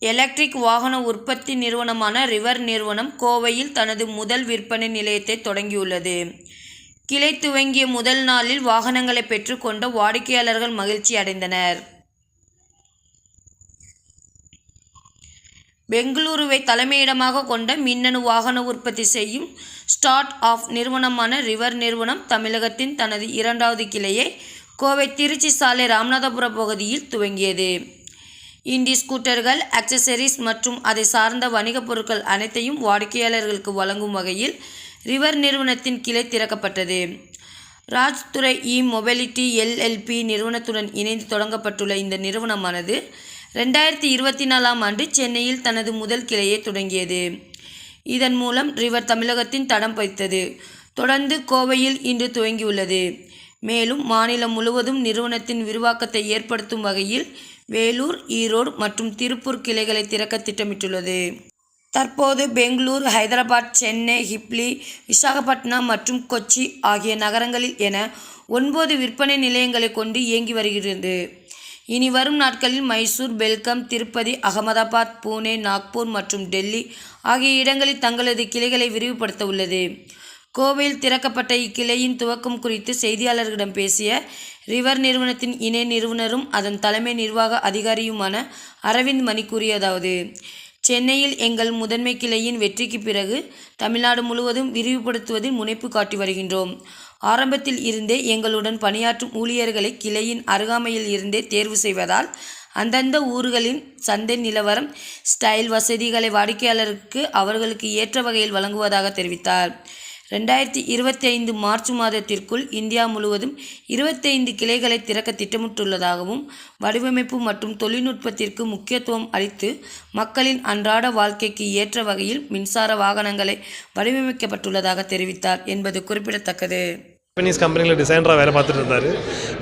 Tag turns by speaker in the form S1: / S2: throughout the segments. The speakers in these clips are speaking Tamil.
S1: எலக்ட்ரிக் வாகன உற்பத்தி நிறுவனமான ரிவர் நிறுவனம் கோவையில் தனது முதல் விற்பனை நிலையத்தை தொடங்கியுள்ளது. கிளை துவங்கிய முதல் நாளில் வாகனங்களை பெற்றுக்கொண்ட வாடிக்கையாளர்கள் மகிழ்ச்சி அடைந்தனர். பெங்களூருவை தலைமையிடமாக கொண்ட மின்னணு வாகன உற்பத்தி செய்யும் ஸ்டார்ட் ஆஃப் நிறுவனமான ரிவர் நிறுவனம் தமிழகத்தின் தனது இரண்டாவது கிளையை கோவை திருச்சி சாலை ராமநாதபுரம் பகுதியில் துவங்கியது. இண்டி ஸ்கூட்டர்கள் அக்சசரிஸ் மற்றும் அதை சார்ந்த வணிகப் பொருட்கள் அனைத்தையும் வாடிக்கையாளர்களுக்கு வழங்கும் வகையில் ரிவர் நிறுவனத்தின் கிளை திறக்கப்பட்டது. ராஜ்துறை இ மொபைலிட்டி எல்எல்பி நிறுவனத்துடன் இணைந்து தொடங்கப்பட்டுள்ள இந்த நிறுவனமானது ரெண்டாயிரத்தி இருபத்தி நாலாம் ஆண்டு சென்னையில் தனது முதல் கிளையை தொடங்கியது. இதன் மூலம் ரிவர் தமிழகத்தின் தடம் பதித்தது தொடர்ந்து கோவையில் இன்று துவங்கியுள்ளது. மேலும் மாநிலம் முழுவதும் நிறுவனத்தின் விரிவாக்கத்தை ஏற்படுத்தும் வகையில் வேலூர் ஈரோடு மற்றும் திருப்பூர் கிளைகளை திறக்க திட்டமிட்டுள்ளது. தற்போது பெங்களூர் ஹைதராபாத் சென்னை ஹிப்லி விசாகப்பட்டினம் மற்றும் கொச்சி ஆகிய நகரங்களில் என ஒன்பது விற்பனை நிலையங்களை கொண்டு இயங்கி வருகிறது. இனி வரும் நாட்களில் மைசூர் பெல்கம் திருப்பதி அகமதாபாத் பூனே நாக்பூர் மற்றும் டெல்லி ஆகிய இடங்களில் தங்களது கிளைகளை விரிவுபடுத்த உள்ளது. கோவையில் திறக்கப்பட்ட இக்கிளையின் துவக்கம் குறித்து செய்தியாளர்களிடம் பேசிய ரிவர் நிறுவனத்தின் இணை நிறுவனரும் அதன் தலைமை நிர்வாக அதிகாரியுமான அரவிந்த் மணி கூறியதாவது சென்னையில் எங்கள் முதன்மை கிளையின் வெற்றிக்கு பிறகு தமிழ்நாடு முழுவதும் விரிவுபடுத்துவதில் முனைப்பு காட்டி வருகின்றோம். ஆரம்பத்தில் இருந்தே எங்களுடன் பணியாற்றும் ஊழியர்களை கிளையின் அருகாமையில் இருந்தே தேர்வு செய்வதால் அந்தந்த ஊர்களின் சந்தை நிலவரம் ஸ்டைல் வசதிகளை வாடிக்கையாளருக்கு அவர்களுக்கு ஏற்ற வகையில் வழங்குவதாக தெரிவித்தார். ரெண்டாயிரத்தி இருபத்தி ஐந்து மார்ச் மாதத்திற்குள் இந்தியா முழுவதும் இருபத்தைந்து கிளைகளை திறக்க திட்டமிட்டுள்ளதாகவும் வடிவமைப்பு மற்றும் தொழில்நுட்பத்திற்கு முக்கியத்துவம் அளித்து மக்களின் அன்றாட வாழ்க்கைக்கு ஏற்ற வகையில் மின்சார வாகனங்களை வடிவமைக்கப்பட்டுள்ளதாக தெரிவித்தார் என்பது குறிப்பிடத்தக்கது.
S2: ஜப்பனீஸ் கம்பெனியில் டிசைனராக வேலை பார்த்துட்டு இருந்தார்.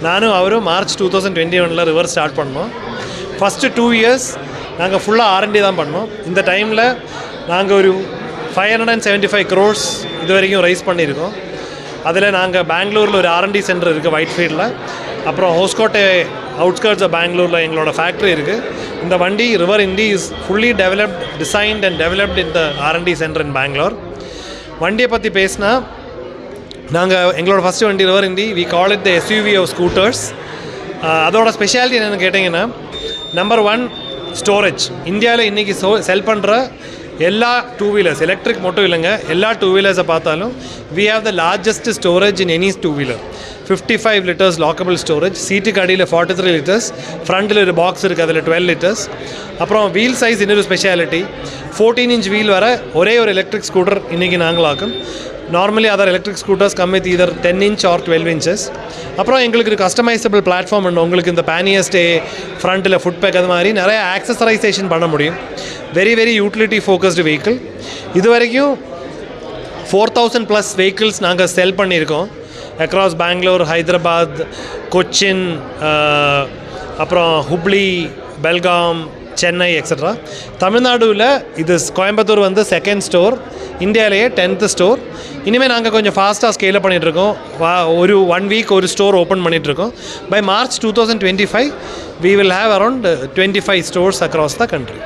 S2: நானும் அவரும் மார்ச் டூ தௌசண்ட் டுவெண்ட்டி ஒனில் ரிவர்ஸ் ஸ்டார்ட் பண்ணோம் ஃபஸ்ட்டு டூ இயர்ஸ் நாங்கள் ஃபுல்லாக ஆர்என்டி தான் பண்ணோம். இந்த டைமில் நாங்கள் ஒரு five hundred and seventy five crores இது வரைக்கும் ரைஸ் பண்ணியிருக்கோம். அதில் நாங்கள் பெங்களூரில் ஒரு ஆர்என்டி சென்டர் இருக்குது ஒயிட் ஃபீல்டில் அப்புறம் ஹோஸ்கோட்டை அவுட்ஸ்கர்ட்ஸ் ஆஃப் பெங்களூரில் எங்களோட ஃபேக்ட்ரி இருக்குது இந்த வண்டி River Indie is fully developed designed and developed in the R and D centre in Bangalore வண்டியை பற்றி பேசினா நாங்கள் எங்களோட ஃபஸ்ட்டு வண்டி River Indie we call it the SUV of scooters அதோட ஸ்பெஷாலிட்டி என்னென்னு கேட்டிங்கன்னா நம்பர் ஒன் ஸ்டோரேஜ் இந்தியாவில் இன்றைக்கி சோ செல் பண்ணுற எல்லா டூ வீலர்ஸ் எலக்ட்ரிக் மட்டும் இல்லைங்க எல்லா டூ வீலர்ஸை பார்த்தாலும் we have the largest storage in any two wheeler fifty five litres lockable storage சீட்டுக்கு அடியில் ஃபார்ட்டி த்ரீ லிட்டர்ஸ் ஃப்ரண்ட்டில் ஒரு பாக்ஸ் இருக்குது அதில் டுவெல் லிட்டர்ஸ் அப்புறம் வீல் சைஸ் இன்னொரு ஸ்பெஷாலிட்டி ஃபோர்டீன் இன்ச் வீல் வர ஒரே ஒரு எலக்ட்ரிக் ஸ்கூட்டர் இன்றைக்கி நாங்களாக்கும் normally other electric scooters come with either ten inch or twelve inches அப்புறம் எங்களுக்கு ஒரு கஸ்டமைசபிள் பிளாட்ஃபார்ம் ஒன்று உங்களுக்கு இந்த பேனியர் ஸ்டே ஃப்ரண்ட்டில் ஃபுட் பேக் அது மாதிரி நிறைய ஆக்சசரைசேஷன் பண்ண முடியும் very very utility focused vehicle இது வரைக்கும் ஃபோர் தௌசண்ட் ப்ளஸ் வெஹிக்கிள்ஸ் நாங்கள் செல் பண்ணியிருக்கோம் அக்ராஸ் பெங்களூர் ஹைதராபாத் கொச்சின் அப்புறம் ஹுப்ளி பெல்காம் சென்னை எக்ஸட்ரா தமிழ்நாடுவில் இது கோயம்புத்தூர் வந்து செகண்ட் ஸ்டோர் இந்தியாவிலேயே டென்த்து ஸ்டோர் இனிமேல் நாங்கள் கொஞ்சம் ஃபாஸ்ட்டாக ஸ்கேலப் பண்ணிகிட்ருக்கோம் வா ஒரு ஒன் வீக் ஒரு ஸ்டோர் ஓப்பன் பண்ணிகிட்ருக்கோம் by March two thousand twenty five we will have around twenty five stores across the country